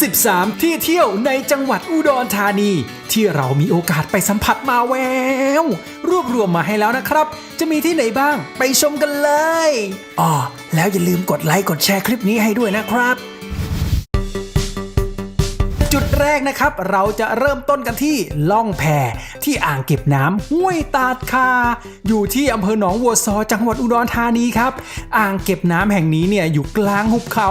13 ที่เที่ยวในจังหวัดอุดรธานี ที่เรามีโอกาสไปสัมผัสมาแวว รวบรวมมาให้แล้วนะครับ จะมีที่ไหนบ้างไปชมกันเลยอ๋อแล้วอย่าลืมกดไลค์กดแชร์คลิปนี้ให้ด้วยนะครับ จุดแรกนะครับ เราจะเริ่มต้นกันที่ล่องแพที่อ่างเก็บน้ำห้วยตาดคา อยู่ที่อำเภอหนองวัวซอจังหวัดอุดรธานีครับ อ่างเก็บน้ำแห่งนี้เนี่ยอยู่กลางหุบเขา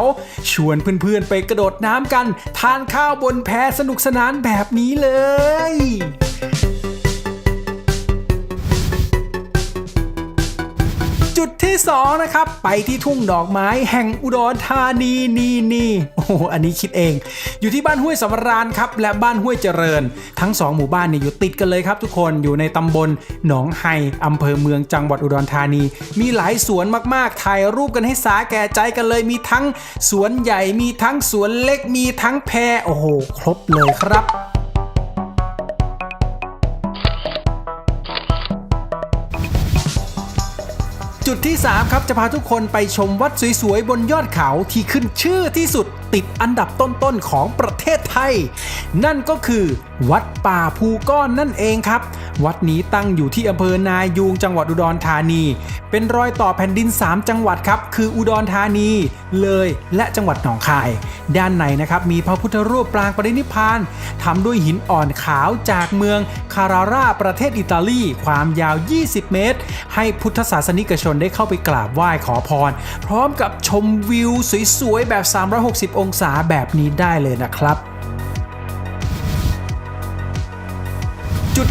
ชวนเพื่อนๆไปกระโดดน้ำกัน ทานข้าวบนแพสนุกสนานแบบนี้เลย ที่สองนะครับไปที่ทุ่งดอกไม้แห่งอุดรธานีนี่นี่โอ้โหอันนี้คิดเอง อยู่ที่บ้านห้วยสำราญครับและบ้านห้วยเจริญ ทั้งสองหมู่บ้านเนี่ยอยู่ติดกันเลยครับทุกคนอยู่ในตำบลหนองไฮอำเภอเมืองจังหวัดอุดรธานี มีหลายสวนมากๆถ่ายรูปกันให้สาแก่ใจกันเลยมีทั้งสวนใหญ่มีทั้งสวนเล็กมีทั้งแพโอ้โห ครบเลยครับ จุดที่ 3 ครับ จะพาทุกคนไปชมวัดสวยๆ บนยอดเขาที่ขึ้นชื่อที่สุดติดอันดับต้นๆของประเทศไทย นั่นก็คือ วัดป่าภูก้อนนั่นเองครับ วัดนี้ตั้งอยู่ที่อำเภอนายูงจังหวัดอุดรธานี เป็นรอยต่อแผ่นดิน 3 จังหวัดครับ คืออุดรธานี เลยและจังหวัดหนองคาย ด้านในนะครับมีพระพุทธรูปปรางปรินิพานทำด้วยหินอ่อนขาวจากเมืองคาราราประเทศอิตาลี ความยาว 20 เมตร ให้พุทธศาสนิกชนได้เข้าไปกราบไหว้ขอพร พร้อมกับชมวิวสวยๆแบบ 360 องศาแบบนี้ได้เลยนะครับ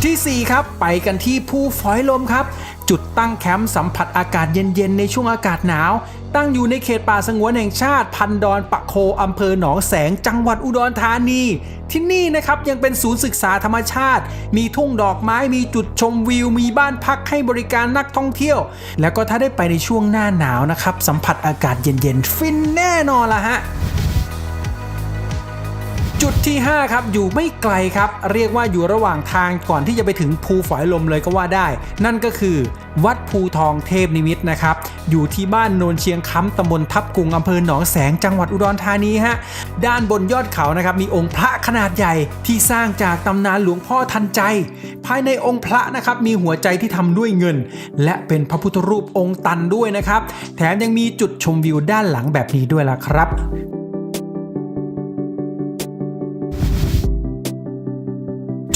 ทีสี่ 4 ครับ ไปกันที่ภูฝอยลมครับ จุดตั้งแคมป์สัมผัสอากาศเย็นๆ ในช่วงอากาศหนาว ตั้งอยู่ในเขตป่าสงวนแห่งชาติ พันดอนปะโคอำเภอหนองแสงจังหวัดอุดรธานี ที่นี่นะครับยังเป็นศูนย์ศึกษาธรรมชาติ มีทุ่งดอกไม้มีจุดชมวิว มีบ้านพักให้บริการนักท่องเที่ยว แล้วก็ถ้าได้ไปในช่วงหน้าหนาวนะครับสัมผัสอากาศเย็นๆ ฟินแน่นอนละฮะ จุดที่ 5 ครับ อยู่ไม่ไกลครับ เรียกว่าอยู่ระหว่างทางก่อนที่จะไปถึงภูฝอยลมเลยก็ว่าได้ นั่นก็คือวัดภูทองเทพนิมิตนะครับ อยู่ที่บ้านโนนเชียงค้ำตำบลทับกุงอำเภอหนองแสงจังหวัดอุดรธานีฮะ ด้านบนยอดเขานะครับ มีองค์พระขนาดใหญ่ที่สร้างจากตำนานหลวงพ่อทันใจ ภายในองค์พระนะครับมีหัวใจที่ทำด้วยเงิน และเป็นพระพุทธรูปองค์ตันด้วยนะครับ แถมยังมีจุดชมวิวด้านหลังแบบนี้ด้วยล่ะครับ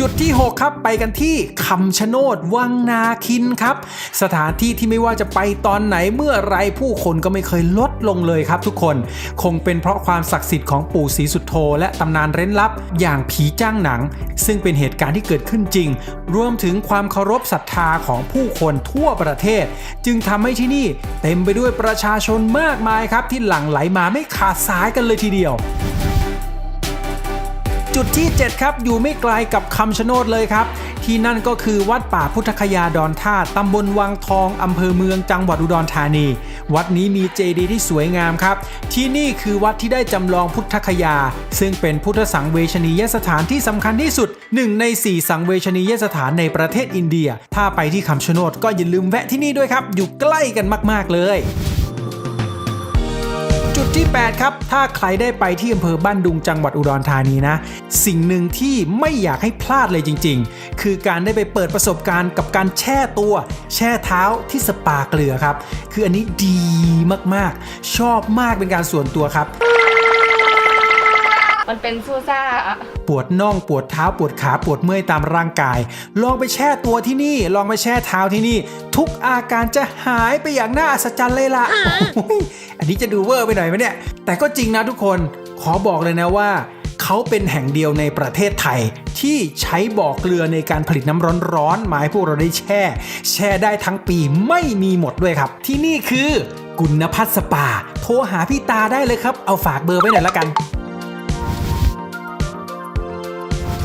จุดที่ 6 ครับไปกันที่คำชะโนดวังนาคินครับ สถานที่ที่ไม่ว่าจะไปตอนไหนเมื่อไรผู้คนก็ไม่เคยลดลงเลยครับทุกคน คงเป็นเพราะความศักดิ์สิทธิ์ของปู่ศรีสุดโธและตำนานเร้นลับ อย่างผีจ้างหนัง ซึ่งเป็นเหตุการณ์ที่เกิดขึ้นจริง รวมถึงความเคารพศรัทธาของผู้คนทั่วประเทศ จึงทำให้ที่นี่เต็มไปด้วยประชาชนมากมายครับที่หลั่งไหลมาไม่ขาดสายกันเลยทีเดียว จุดที่ 7 ครับ อยู่ไม่ไกลกับคำชะโนดเลยครับ ที่นั่นก็คือวัดป่าพุทธคยาดอนท่าตำบลวังทองอำเภอเมืองจังหวัดอุดรธานี วัดนี้มีเจดีย์ที่สวยงามครับ ที่นี่คือวัดที่ได้จำลองพุทธคยา ซึ่งเป็นพุทธสังเวชนียสถานที่สำคัญที่สุดหนึ่งใน 4 สังเวชนียสถานในประเทศอินเดีย ถ้าไปที่คำชะโนดก็อย่าลืมแวะที่นี่ด้วยครับ อยู่ใกล้กันมาก ๆ เลย ที่ 8 ครับ ถ้าใครได้ไปที่อำเภอบ้านดุงจังหวัดอุดรธานีนะ สิ่งหนึ่งที่ไม่อยากให้พลาดเลยจริง ๆ คือการได้ไปเปิดประสบการณ์กับการแช่ตัว แช่เท้าที่สปาเกลือครับ คืออันนี้ดีมากๆ ชอบมากเป็นการส่วนตัวครับ มันเป็นซูซ่าอะปวดน่องปวดเท้าปวดขาปวดเมื่อยตามร่างกาย ลองไปแช่ตัวที่นี่ ลองไปแช่เท้าที่นี่ ทุกอาการจะหายไปอย่างน่าอัศจรรย์เลยล่ะโอ้ยอันนี้จะดูเวอร์ไปหน่อยไหมเนี่ย แต่ก็จริงนะทุกคนขอบอกเลยนะว่าเขาเป็นแห่งเดียวในประเทศไทย ที่ใช้บ่อเกลือในการผลิตน้ำร้อนๆมาให้พวกเราได้แช่ แช่ได้ทั้งปีไม่มีหมดด้วยครับ ที่นี่คือ กุณพัฒน์สปา โทรหาพี่ตาได้เลยครับ เอาฝากเบอร์ไว้หน่อยละกัน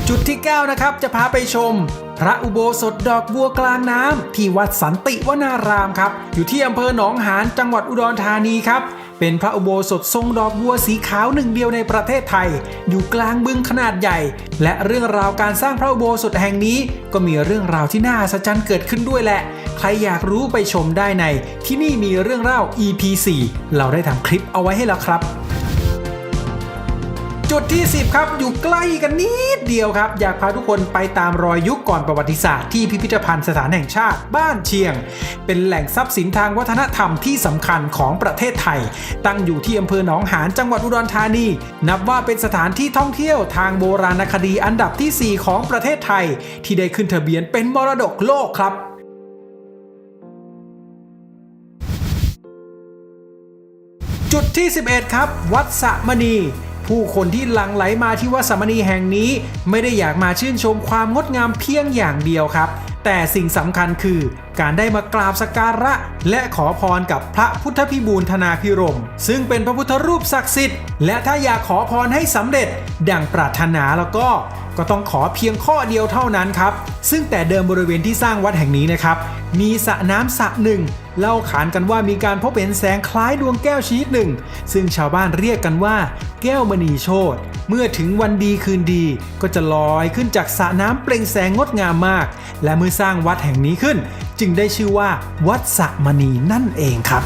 จุดที่ 9 นะครับ จะพาไปชม พระอุโบสถดอกบัวกลางน้ำที่วัดสันติวนารามครับ อยู่ที่อำเภอหนองหานจังหวัดอุดรธานีครับ เป็นพระอุโบสถทรงดอกบัวสีขาวหนึ่งเดียวในประเทศไทย อยู่กลางบึงขนาดใหญ่ และเรื่องราวการสร้างพระอุโบสถแห่งนี้ ก็มีเรื่องราวที่น่าอัศจเกิดขึ้นด้วยแหละ ใครอยากรู้ไปชมได้ใน ที่นี่มีเรื่องเล่า EP 4เราได้ทำคลิปเอาไว้ให้แล้วครับ จุดที่ 10 ครับ อยู่ใกล้กันนิดเดียวครับ อยากพาทุกคนไปตามรอยยุคก่อนประวัติศาสตร์ที่พิพิธภัณฑ์สถานแห่งชาติบ้านเชียง เป็นแหล่งทรัพย์สินทางวัฒนธรรมที่สำคัญของประเทศไทย ตั้งอยู่ที่อำเภอหนองหานจังหวัดอุดรธานี นับว่าเป็นสถานที่ท่องเที่ยวทางโบราณคดีอันดับทีสี่4 ของประเทศไทย ที่ได้ขึ้นทะเบียนเป็นมรดกโลกครับจุดที่ 11 ครับ วัดสะมณี ผู้คนที่หลั่งไหลมาที่วัดสามณีแห่งนี้ ไม่ได้อยากมาชื่นชมความงดงามเพียงอย่างเดียวครับ แต่สิ่งสำคัญคือการได้มากราบสักการะ และขอพรกับพระพุทธพิบูลธนาพิรม ซึ่งเป็นพระพุทธรูปศักดิ์สิทธิ์ และถ้าอยากขอพรให้สำเร็จ ดังปรารถนาแล้วก็ก็ต้องขอเพียงข้อเดียวเท่านั้นครับ ซึ่งแต่เดิมบริเวณที่สร้างวัดแห่งนี้นะครับ มีสระน้ำสระหนึ่ง เล่าขานกันว่ามีการพบเห็นแสงคล้ายดวงแก้วชนิดหนึ่ง ซึ่งชาวบ้านเรียกกันว่า แก้วมณีโชตเมื่อถึงวันดีคืนดี ก็จะลอยขึ้นจากสระน้ำเปล่งแสงงดงามมาก และเมื่อสร้างวัดแห่งนี้ขึ้น จึงได้ชื่อว่า วัดสะมณีนั่นเองครับ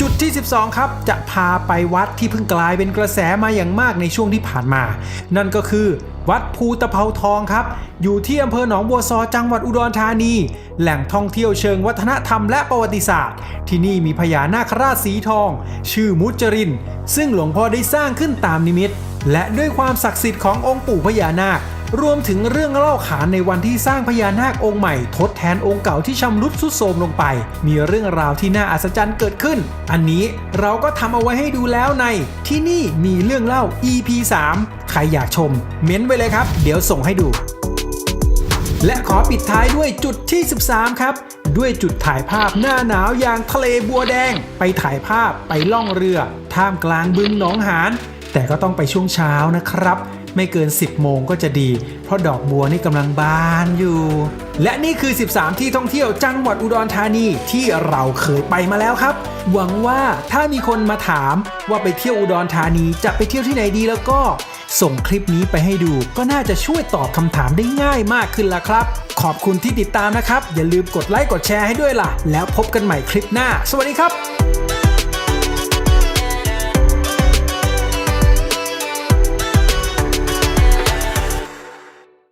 จุดที่ 12 ครับ จะพาไปวัดที่เพิ่งกลายเป็นกระแสมาอย่างมากในช่วงที่ผ่านมา นั่นก็คือ วัดภูตะเภาทองครับ อยู่ที่อำเภอหนองบัวซอจังหวัดอุดรธานี แหล่งท่องเที่ยวเชิงวัฒนธรรมและประวัติศาสตร์ ที่นี่มีพญานาคราชสีทอง ชื่อมุจริน ซึ่งหลวงพ่อได้สร้างขึ้นตามนิมิต และด้วยความศักดิ์สิทธิ์ขององค์ปู่พญานาค รวมถึงเรื่องเล่าขานในวันที่สร้างพญานาคองค์ใหม่ ทดแทนองค์เก่าที่ชำรุดทรุดโทรมลงไป มีเรื่องราวที่น่าอัศจรรย์เกิดขึ้น อันนี้เราก็ทำเอาไว้ให้ดูแล้วใน ที่นี่มีเรื่องเล่า EP 3 ใครอยากชม เม้นไว้เลยครับ เดี๋ยวส่งให้ดู และขอปิดท้ายด้วยจุดที่ 13 ครับด้วยจุดถ่ายภาพหน้าหนาวอย่างทะเลบัวแดง ไปถ่ายภาพไปล่องเรือ ท่ามกลางบึงหนองหานแต่ก็ต้องไปช่วงเช้านะครับ ไม่เกิน 10 โมงก็จะดี เพราะดอกบัวนี่กำลังบานอยู่ และนี่คือ 13 ที่ท่องเที่ยวจังหวัดอุดรธานีที่เราเคยไปมาแล้วครับ หวังว่าถ้ามีคนมาถามว่าไปเที่ยวอุดรธานีจะไปเที่ยวที่ไหนดีแล้วก็ ส่งคลิปนี้ไปให้ดูก็น่าจะช่วยตอบคำถามได้ง่ายมากขึ้นละครับ ขอบคุณที่ติดตามนะครับ อย่าลืมกดไลค์กดแชร์ให้ด้วยล่ะ แล้วพบกันใหม่คลิปหน้า สวัสดีครับ